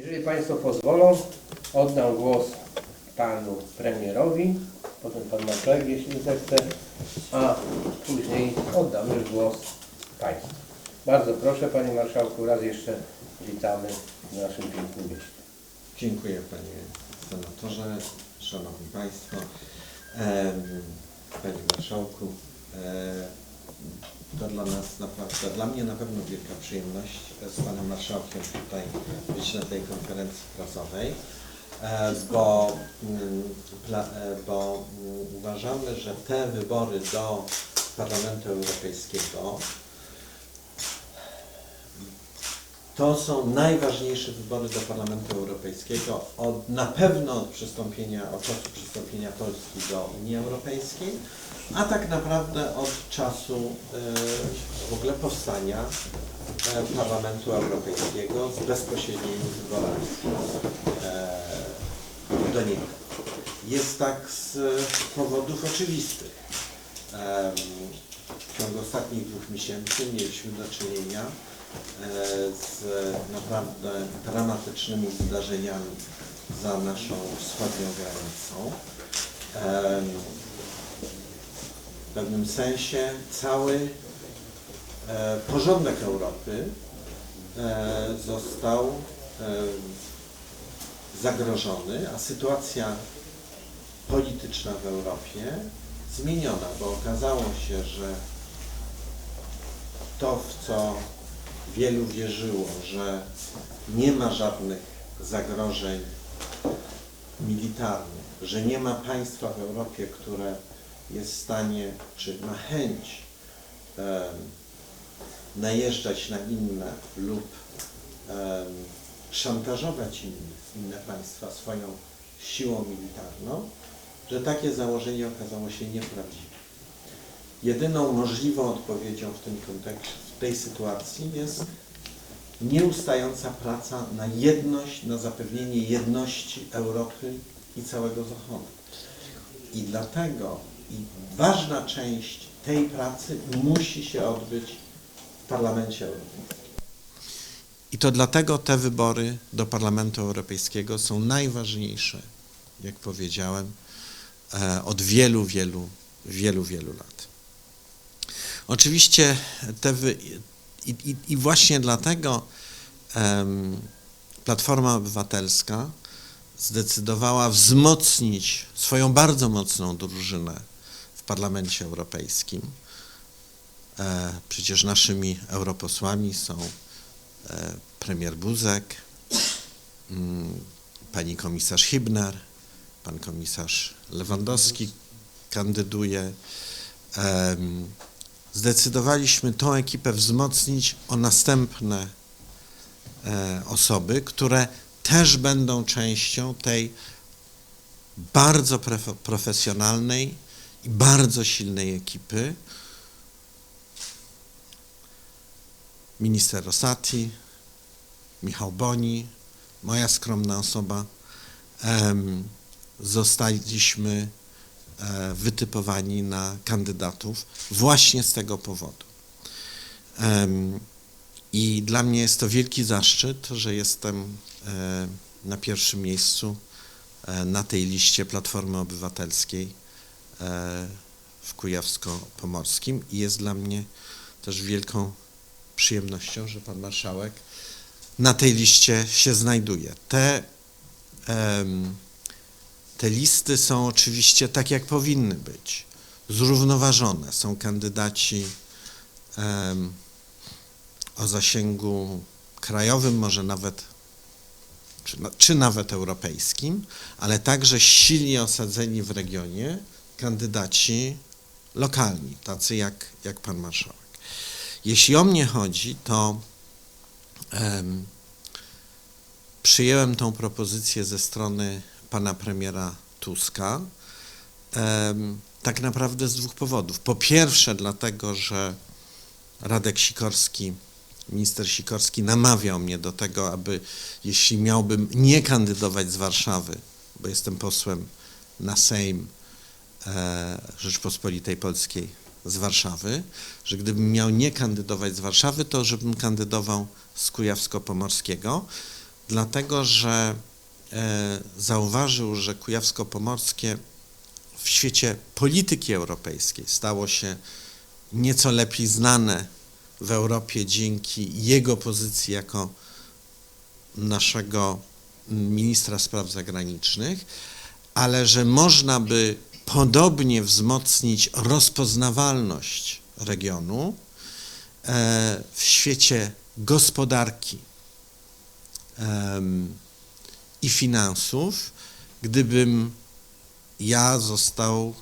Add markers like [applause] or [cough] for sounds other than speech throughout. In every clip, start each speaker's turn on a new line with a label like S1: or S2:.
S1: Jeżeli Państwo pozwolą, oddam głos Panu Premierowi, potem Pan Marszałek, jeśli zechce, a później oddam już głos Państwu. Bardzo proszę Panie Marszałku, raz jeszcze witamy w naszym pięknym mieście.
S2: Dziękuję Panie Senatorze, Szanowni Państwo, Panie Marszałku. E, To dla nas naprawdę, dla mnie na pewno wielka przyjemność z Panem Marszałkiem tutaj być na tej konferencji prasowej, e, bo, mm, e, bo mm, uważamy, że te wybory do Parlamentu Europejskiego To są najważniejsze wybory do Parlamentu Europejskiego od, na pewno od przystąpienia, od czasu przystąpienia Polski do Unii Europejskiej, a tak naprawdę od czasu e, w ogóle powstania e, Parlamentu Europejskiego z bezpośrednimi wyborami e, do niego. Jest tak z powodów oczywistych. W ciągu ostatnich dwóch miesięcy mieliśmy do czynienia z naprawdę dramatycznymi zdarzeniami za naszą wschodnią granicą. W pewnym sensie cały e, porządek Europy e, został e, zagrożony, a sytuacja polityczna w Europie zmieniona, bo okazało się, że to, w co wielu wierzyło, że nie ma żadnych zagrożeń militarnych, że nie ma państwa w Europie, które jest w stanie, czy ma chęć em, najeżdżać na inne lub szantażować inne państwa swoją siłą militarną, że takie założenie okazało się nieprawdziwe. Jedyną możliwą odpowiedzią w tym kontekście, w tej sytuacji jest nieustająca praca na jedność, na zapewnienie jedności Europy i całego Zachodu. I dlatego i ważna część tej pracy musi się odbyć w Parlamencie Europejskim. I to dlatego te wybory do Parlamentu Europejskiego są najważniejsze, jak powiedziałem, e, od wielu, wielu, wielu, wielu lat. Oczywiście te wy... I, i, i właśnie dlatego em, Platforma Obywatelska zdecydowała wzmocnić swoją bardzo mocną drużynę Parlamencie Europejskim. E, przecież naszymi europosłami są e, premier Buzek, mm, pani komisarz Hibner, pan komisarz Lewandowski kandyduje. Zdecydowaliśmy tą ekipę wzmocnić o następne e, osoby, które też będą częścią tej bardzo profesjonalnej i bardzo silnej ekipy. Minister Rosati, Michał Boni, moja skromna osoba. Zostaliśmy e, wytypowani na kandydatów właśnie z tego powodu. I dla mnie jest to wielki zaszczyt, że jestem e, na pierwszym miejscu e, na tej liście Platformy Obywatelskiej w Kujawsko-Pomorskim i jest dla mnie też wielką przyjemnością, że pan marszałek na tej liście się znajduje. Te te listy są oczywiście tak, jak powinny być, zrównoważone. Są kandydaci o zasięgu krajowym, może nawet, czy, czy nawet europejskim, ale także silnie osadzeni w regionie kandydaci lokalni, tacy jak, jak pan marszałek. Jeśli o mnie chodzi, to em, przyjęłem tą propozycję ze strony pana premiera Tuska. em, tak naprawdę z dwóch powodów. Po pierwsze, dlatego, że Radek Sikorski, minister Sikorski namawiał mnie do tego, aby jeśli miałbym nie kandydować z Warszawy, bo jestem posłem na Sejm Rzeczpospolitej Polskiej z Warszawy, że gdybym miał nie kandydować z Warszawy, to żebym kandydował z Kujawsko-Pomorskiego, dlatego że e, zauważył, że Kujawsko-Pomorskie w świecie polityki europejskiej stało się nieco lepiej znane w Europie dzięki jego pozycji jako naszego ministra spraw zagranicznych, ale że można by podobnie wzmocnić rozpoznawalność regionu e, w świecie gospodarki i finansów, gdybym ja został,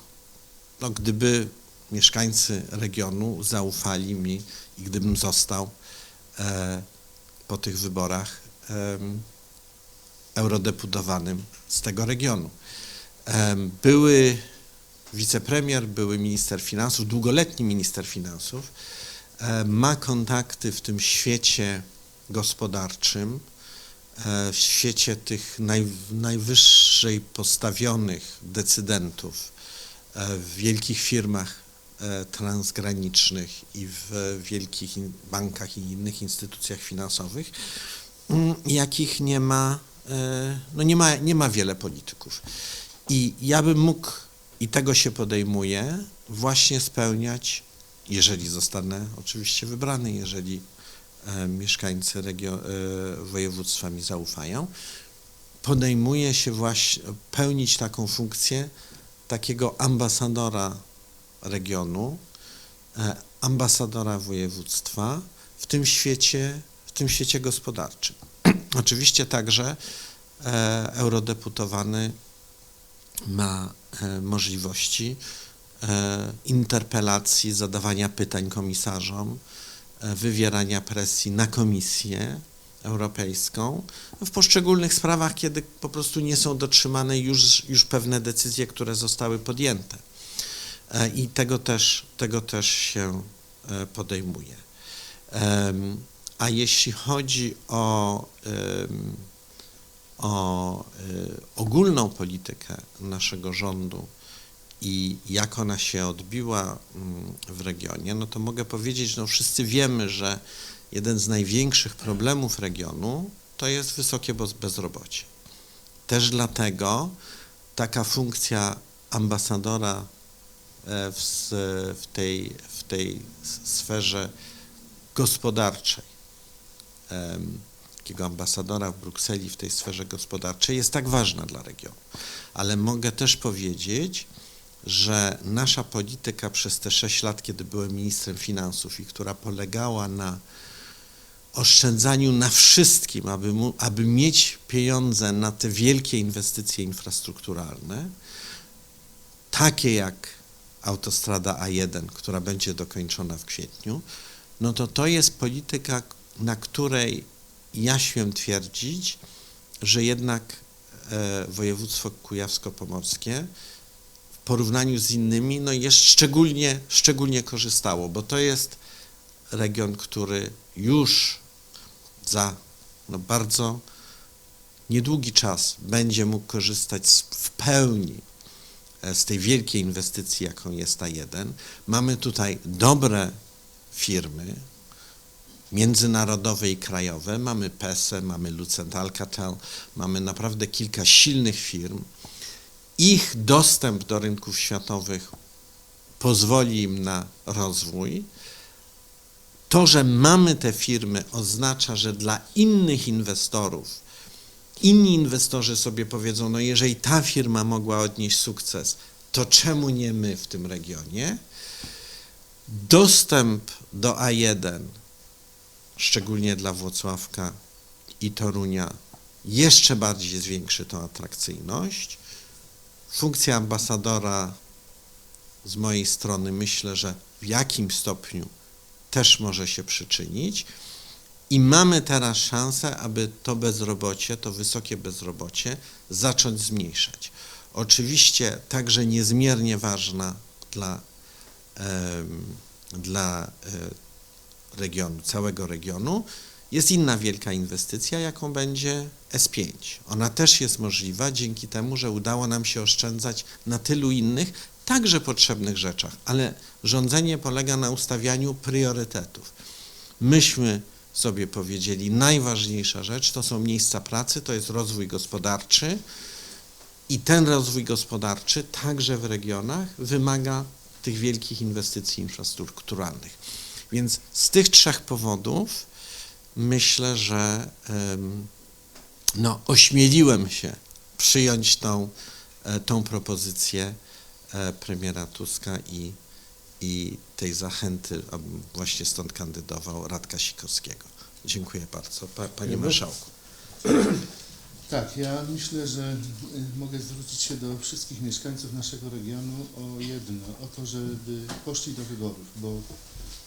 S2: no gdyby mieszkańcy regionu zaufali mi i gdybym został e, po tych wyborach eurodeputowanym z tego regionu. Były wicepremier, były minister finansów, długoletni minister finansów, e, ma kontakty w tym świecie gospodarczym, e, w świecie tych naj, najwyższej postawionych decydentów e, w wielkich firmach transgranicznych i w wielkich bankach i innych instytucjach finansowych, mm, jakich nie ma, no nie ma, nie ma wiele polityków. I ja bym mógł, i tego się podejmuję, właśnie spełniać, jeżeli zostanę oczywiście wybrany, jeżeli e, mieszkańcy regio- e, województwa mi zaufają, podejmuję się właśnie pełnić taką funkcję takiego ambasadora regionu, e, ambasadora województwa w tym świecie, w tym świecie gospodarczym. [clears throat] Oczywiście także eurodeputowany ma e, możliwości e, interpelacji, zadawania pytań komisarzom, e, wywierania presji na Komisję Europejską w poszczególnych sprawach, kiedy po prostu nie są dotrzymane już, już pewne decyzje, które zostały podjęte. I tego też, tego też się podejmuje. A jeśli chodzi o, o y, ogólną politykę naszego rządu i jak ona się odbiła mm, w regionie, no to mogę powiedzieć, no wszyscy wiemy, że jeden z największych problemów regionu to jest wysokie bez- bezrobocie. Też dlatego taka funkcja ambasadora e, w, w, tej, w tej sferze gospodarczej, em, takiego ambasadora w Brukseli w tej sferze gospodarczej jest tak ważna dla regionu. Ale mogę też powiedzieć, że nasza polityka przez te sześć lat, kiedy byłem ministrem finansów i która polegała na oszczędzaniu na wszystkim, aby, mu, aby mieć pieniądze na te wielkie inwestycje infrastrukturalne, takie jak autostrada A1, która będzie dokończona w kwietniu, no to to jest polityka, na której ja śmiem twierdzić, że jednak e, województwo kujawsko-pomorskie w porównaniu z innymi no jest szczególnie, szczególnie korzystało, bo to jest region, który już za no, bardzo niedługi czas będzie mógł korzystać z, w pełni e, z tej wielkiej inwestycji, jaką jest A1. Mamy tutaj dobre firmy, międzynarodowe i krajowe. Mamy PESE, mamy Lucent Alcatel, mamy naprawdę kilka silnych firm. Ich dostęp do rynków światowych pozwoli im na rozwój. To, że mamy te firmy, oznacza, że dla innych inwestorów, inni inwestorzy sobie powiedzą, no jeżeli ta firma mogła odnieść sukces, to czemu nie my w tym regionie? Dostęp do A1 szczególnie dla Włocławka i Torunia, jeszcze bardziej zwiększy tą atrakcyjność. Funkcja ambasadora z mojej strony myślę, że w jakim stopniu też może się przyczynić. I mamy teraz szansę, aby to bezrobocie, to wysokie bezrobocie zacząć zmniejszać. Oczywiście także niezmiernie ważna dla, dla e, regionu, całego regionu, jest inna wielka inwestycja, jaką będzie S5. Ona też jest możliwa dzięki temu, że udało nam się oszczędzać na tylu innych, także potrzebnych rzeczach, ale rządzenie polega na ustawianiu priorytetów. Myśmy sobie powiedzieli, najważniejsza rzecz to są miejsca pracy, to jest rozwój gospodarczy i ten rozwój gospodarczy także w regionach wymaga tych wielkich inwestycji infrastrukturalnych. Więc z tych trzech powodów myślę, że no, ośmieliłem się przyjąć tą, e, tą propozycję e, premiera Tuska i, i tej zachęty, abym właśnie stąd kandydował Radka Sikorskiego. Dziękuję bardzo, pa, panie marszałku.
S3: Tak, ja myślę, że y, mogę zwrócić się do wszystkich mieszkańców naszego regionu o jedno, o to, żeby poszli do wyborów, bo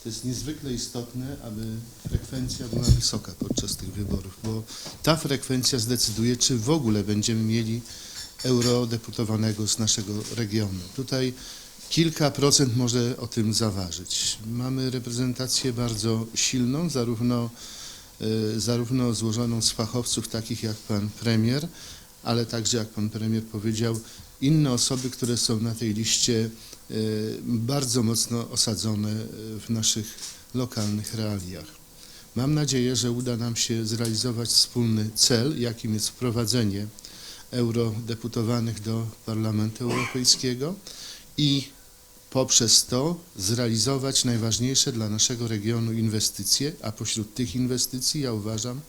S3: to jest niezwykle istotne, aby frekwencja była wysoka podczas tych wyborów, bo ta frekwencja zdecyduje, czy w ogóle będziemy mieli eurodeputowanego z naszego regionu. Tutaj kilka procent może o tym zaważyć. Mamy reprezentację bardzo silną, zarówno zarówno złożoną z fachowców takich jak pan premier, ale także jak pan premier powiedział, inne osoby, które są na tej liście y, bardzo mocno osadzone y, w naszych lokalnych realiach. Mam nadzieję, że uda nam się zrealizować wspólny cel, jakim jest wprowadzenie eurodeputowanych do Parlamentu Europejskiego i poprzez to zrealizować najważniejsze dla naszego regionu inwestycje, a pośród tych inwestycji ja uważam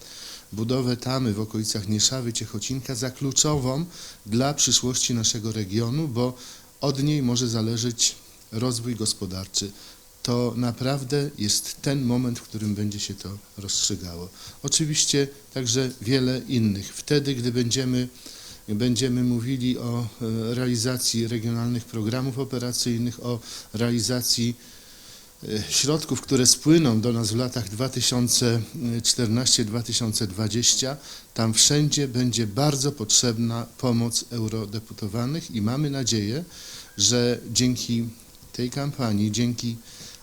S3: budowę tamy w okolicach Nieszawy, Ciechocinka za kluczową dla przyszłości naszego regionu, bo od niej może zależeć rozwój gospodarczy. To naprawdę jest ten moment, w którym będzie się to rozstrzygało. Oczywiście także wiele innych. Wtedy, gdy będziemy będziemy mówili o e, realizacji regionalnych programów operacyjnych, o realizacji e, środków, które spłyną do nas w latach 2014-2020. Tam wszędzie będzie bardzo potrzebna pomoc eurodeputowanych i mamy nadzieję, że dzięki tej kampanii, dzięki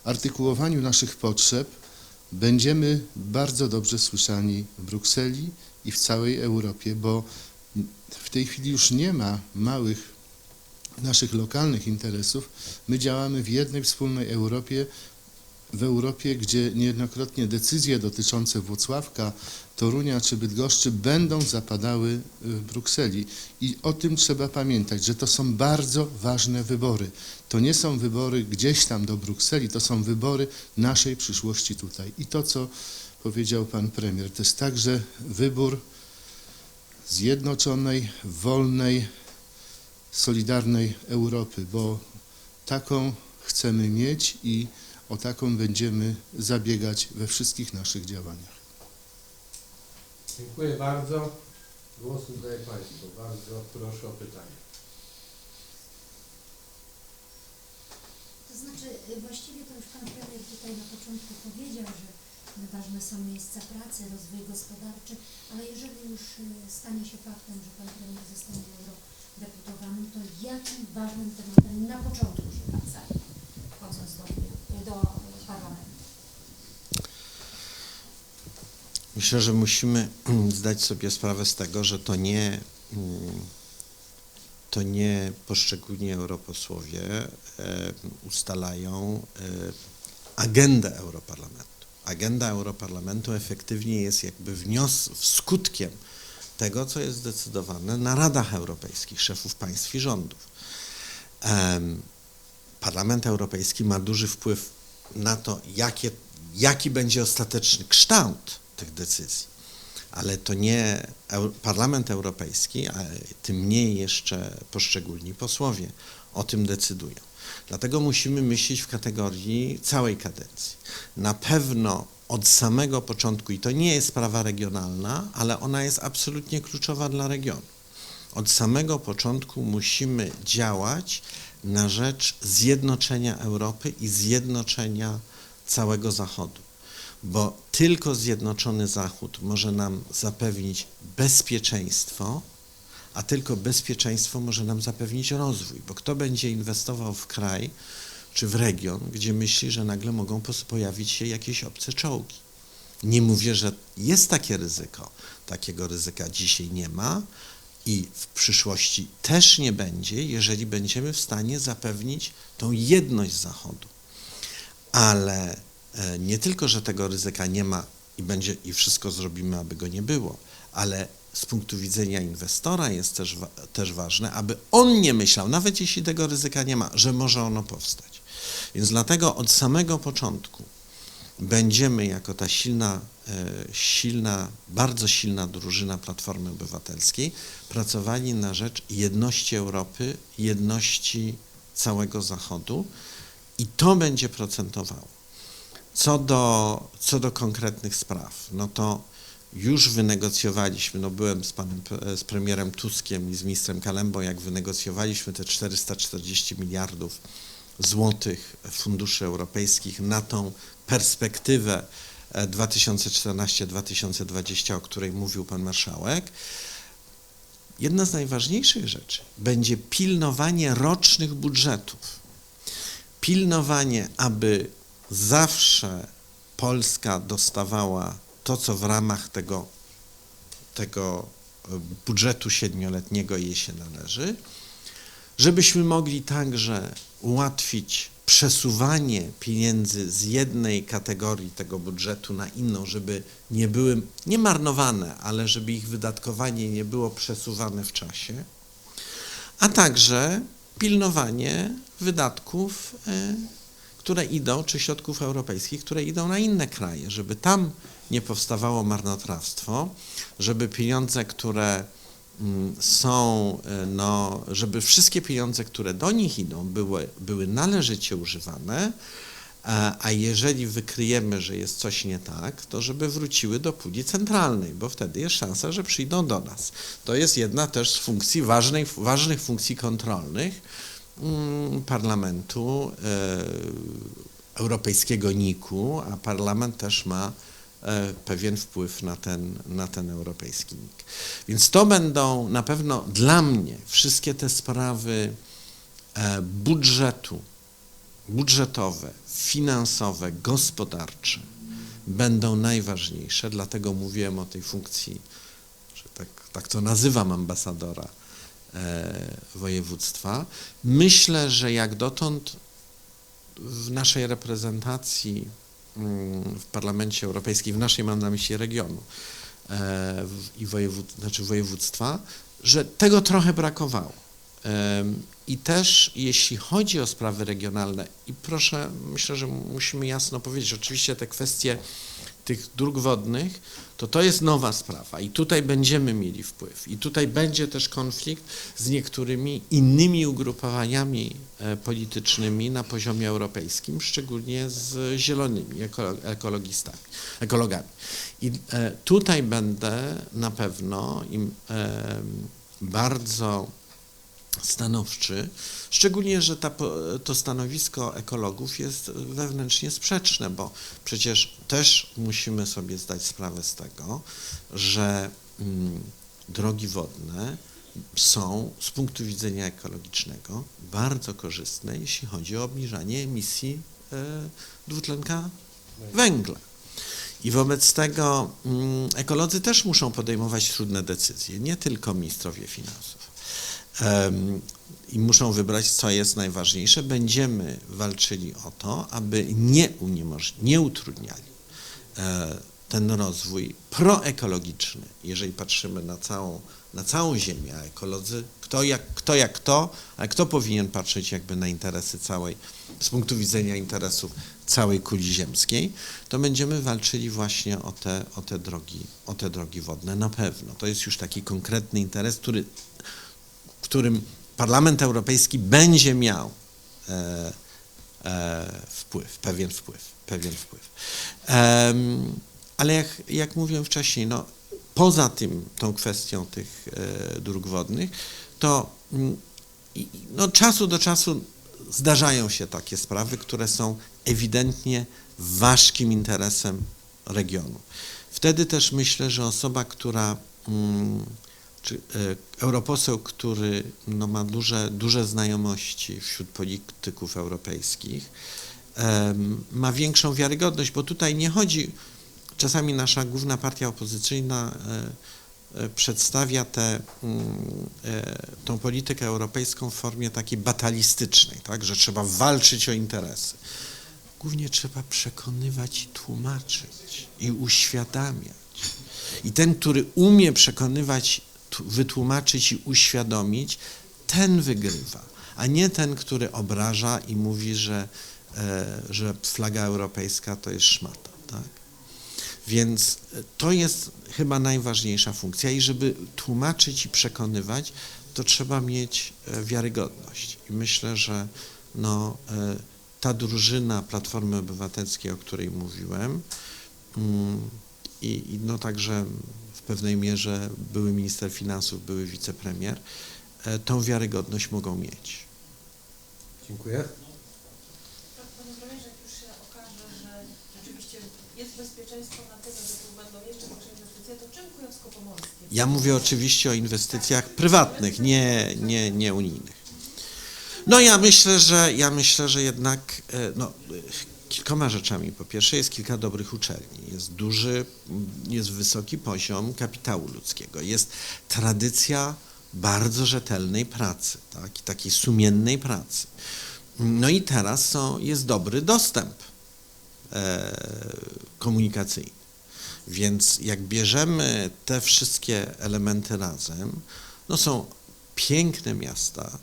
S3: artykułowaniu naszych potrzeb będziemy bardzo dobrze słyszani w Brukseli i w całej Europie, bo w tej chwili już nie ma małych naszych lokalnych interesów. My działamy w jednej wspólnej Europie, w Europie, gdzie niejednokrotnie decyzje dotyczące Włocławka, Torunia czy Bydgoszczy będą zapadały w Brukseli. I o tym trzeba pamiętać, że to są bardzo ważne wybory. To nie są wybory gdzieś tam do Brukseli, to są wybory naszej przyszłości tutaj. I to, co powiedział pan premier, to jest także wybór zjednoczonej, wolnej, solidarnej Europy, bo taką chcemy mieć i o taką będziemy zabiegać we wszystkich naszych działaniach.
S1: Dziękuję bardzo. Głos oddaję Państwu. Bardzo proszę o pytanie.
S4: To znaczy, właściwie to już Pan Premier tutaj na początku powiedział, że ważne są miejsca pracy, rozwój gospodarczy, ale jeżeli już y, stanie się faktem, że Pan Premier zostanie eurodeputowanym, to jakim ważnym tematem na początku się Pan zajmie, wchodząc do, do parlamentu?
S2: Myślę, że musimy zdać sobie sprawę z tego, że to nie, mm, to nie poszczególni europosłowie e, ustalają e, agendę Europarlamentu. Agenda Europarlamentu efektywnie jest jakby wnios, skutkiem tego, co jest zdecydowane na Radach Europejskich, szefów państw i rządów. Parlament Europejski ma duży wpływ na to, jakie, jaki będzie ostateczny kształt tych decyzji. Ale to nie Parlament Europejski, a tym mniej jeszcze poszczególni posłowie o tym decydują. Dlatego musimy myśleć w kategorii całej kadencji. Na pewno od samego początku, i to nie jest sprawa regionalna, ale ona jest absolutnie kluczowa dla regionu. Od samego początku musimy działać na rzecz zjednoczenia Europy i zjednoczenia całego Zachodu, bo tylko zjednoczony Zachód może nam zapewnić bezpieczeństwo, a tylko bezpieczeństwo może nam zapewnić rozwój, bo kto będzie inwestował w kraj czy w region, gdzie myśli, że nagle mogą pojawić się jakieś obce czołgi. Nie mówię, że jest takie ryzyko. Takiego ryzyka dzisiaj nie ma i w przyszłości też nie będzie, jeżeli będziemy w stanie zapewnić tą jedność Zachodu. Ale e, nie tylko, że tego ryzyka nie ma i będzie i wszystko zrobimy, aby go nie było, ale z punktu widzenia inwestora jest też, też ważne, aby on nie myślał, nawet jeśli tego ryzyka nie ma, że może ono powstać. Więc dlatego od samego początku będziemy jako ta silna, e, silna, bardzo silna drużyna Platformy Obywatelskiej pracowali na rzecz jedności Europy, jedności całego Zachodu i to będzie procentowało. Co do, co do konkretnych spraw, no to już wynegocjowaliśmy, no byłem z panem, pre- z premierem Tuskiem i z ministrem Kalembą, jak wynegocjowaliśmy te 440 miliardów złotych funduszy europejskich na tą perspektywę e, 2014-2020, o której mówił pan marszałek. Jedna z najważniejszych rzeczy będzie pilnowanie rocznych budżetów. Pilnowanie, aby zawsze Polska dostawała to, co w ramach tego, tego e, budżetu siedmioletniego jej się należy, żebyśmy mogli także ułatwić przesuwanie pieniędzy z jednej kategorii tego budżetu na inną, żeby nie były nie marnowane, ale żeby ich wydatkowanie nie było przesuwane w czasie, a także pilnowanie wydatków, e, które idą, czy środków europejskich, które idą na inne kraje, żeby tam nie powstawało marnotrawstwo, żeby pieniądze, które mm, są, e, no, żeby wszystkie pieniądze, które do nich idą, były, były należycie używane, a, a jeżeli wykryjemy, że jest coś nie tak, to żeby wróciły do puli centralnej, bo wtedy jest szansa, że przyjdą do nas. To jest jedna też z funkcji, ważnej, ważnych funkcji kontrolnych parlamentu e, europejskiego NIK-u, a parlament też ma e, pewien wpływ na ten, na ten europejski NIK. Więc to będą na pewno dla mnie wszystkie te sprawy e, budżetu, budżetowe, finansowe, gospodarcze będą najważniejsze, dlatego mówiłem o tej funkcji, że tak, tak to nazywam ambasadora województwa. Myślę, że jak dotąd w naszej reprezentacji mm, w Parlamencie Europejskim, w naszej mam na myśli regionu e, i znaczy województwa, że tego trochę brakowało. I też jeśli chodzi o sprawy regionalne, i proszę, myślę, że musimy jasno powiedzieć, oczywiście te kwestie tych dróg wodnych, to to jest nowa sprawa i tutaj będziemy mieli wpływ. I tutaj będzie też konflikt z niektórymi innymi ugrupowaniami e, politycznymi na poziomie europejskim, szczególnie z zielonymi ekolo- ekologistami, ekologami. I e, tutaj będę na pewno im bardzo stanowczy, szczególnie, że ta, to stanowisko ekologów jest wewnętrznie sprzeczne, bo przecież też musimy sobie zdać sprawę z tego, że mm, drogi wodne są z punktu widzenia ekologicznego bardzo korzystne, jeśli chodzi o obniżanie emisji e, dwutlenka węgla. I wobec tego mm, ekolodzy też muszą podejmować trudne decyzje, nie tylko ministrowie finansów. I muszą wybrać, co jest najważniejsze. Będziemy walczyli o to, aby nie, nie utrudniali e, ten rozwój proekologiczny, jeżeli patrzymy na całą, na całą Ziemię, a ekolodzy, kto jak, kto jak kto, ale kto powinien patrzeć jakby na interesy całej, z punktu widzenia interesów całej kuli ziemskiej, to będziemy walczyli właśnie o te, o te, drogi, o te drogi wodne na pewno. To jest już taki konkretny interes, który, którym Parlament Europejski będzie miał e, e, wpływ, pewien wpływ, pewien wpływ. Em, ale jak, jak mówiłem wcześniej, no, poza tym, tą kwestią tych e, dróg wodnych, to mm, i, no, czasu do czasu zdarzają się takie sprawy, które są ewidentnie ważkim interesem regionu. Wtedy też myślę, że osoba, która, mm, czy e, europoseł, który no, ma duże, duże znajomości wśród polityków europejskich, ma większą wiarygodność, bo tutaj nie chodzi, czasami nasza główna partia opozycyjna e, e, przedstawia tę tą politykę europejską w formie takiej batalistycznej, tak, że trzeba walczyć o interesy. głównie trzeba przekonywać i tłumaczyć i uświadamiać. I ten, który umie przekonywać, wytłumaczyć i uświadomić, ten wygrywa, a nie ten, który obraża i mówi, że, e, że flaga europejska to jest szmata. Tak? Więc e, to jest chyba najważniejsza funkcja i żeby tłumaczyć i przekonywać, to trzeba mieć e, wiarygodność. I myślę, że no, ta drużyna Platformy Obywatelskiej, o której mówiłem, mm, i, i no także pewnej mierze były minister finansów, były wicepremier, e, tą wiarygodność mogą mieć.
S1: Dziękuję.
S5: Tak, Panie premierze, jak już się okaże, że rzeczywiście jest bezpieczeństwo na tyle, że tu będą jeszcze większe inwestycje, to czym Kujawsko-Pomorskie?
S2: Ja mówię oczywiście o inwestycjach prywatnych, nie, nie, nie unijnych. No ja myślę, że ja myślę, że jednak e, no, kilkoma rzeczami. Po pierwsze jest kilka dobrych uczelni, jest duży, jest wysoki poziom kapitału ludzkiego, jest tradycja bardzo rzetelnej pracy, tak, i takiej sumiennej pracy. No i teraz są, jest dobry dostęp e, komunikacyjny. Więc jak bierzemy te wszystkie elementy razem, no są piękne miasta.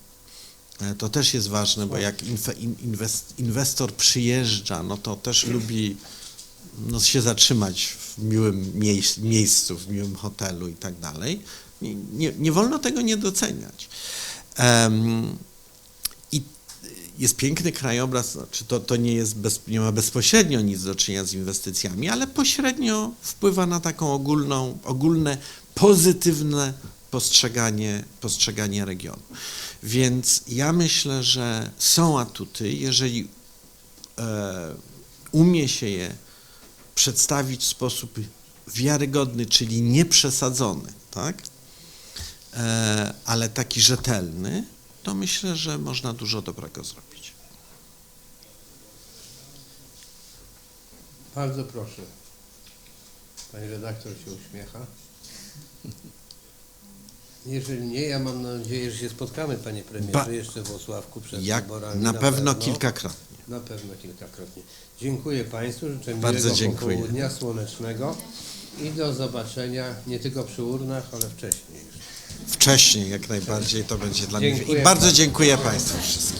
S2: E, To też jest ważne, bo jak in- inwest, inwestor przyjeżdża, no to też lubi no, się zatrzymać w miłym miejsc, miejscu, w miłym hotelu i tak dalej. Nie, nie, wolno tego nie doceniać. Em, I jest piękny krajobraz, znaczy to, to nie, jest bez, nie ma bezpośrednio nic do czynienia z inwestycjami, ale pośrednio wpływa na taką ogólną, ogólne, pozytywne postrzeganie, postrzeganie regionu. Więc ja myślę, że są atuty, jeżeli e, umie się je przedstawić w sposób wiarygodny, czyli nieprzesadzony, tak? E, ale taki rzetelny, to myślę, że można dużo dobrego zrobić.
S1: Bardzo proszę. Pani redaktor się uśmiecha. Jeżeli nie, ja mam nadzieję, że się spotkamy, panie premierze,
S2: Ba-
S1: jeszcze w Osławku przed
S2: Jak
S1: wyborami.
S2: na pewno kilkakrotnie.
S1: Na pewno kilkakrotnie. Dziękuję Państwu, życzę
S2: Bardzo
S1: miłego popołudnia słonecznego i do zobaczenia nie tylko przy urnach, ale wcześniej.
S2: Wcześniej jak najbardziej to będzie dla mnie.
S1: Dziękuję
S2: I bardzo
S1: bardzo.
S2: dziękuję Państwu wszystkim.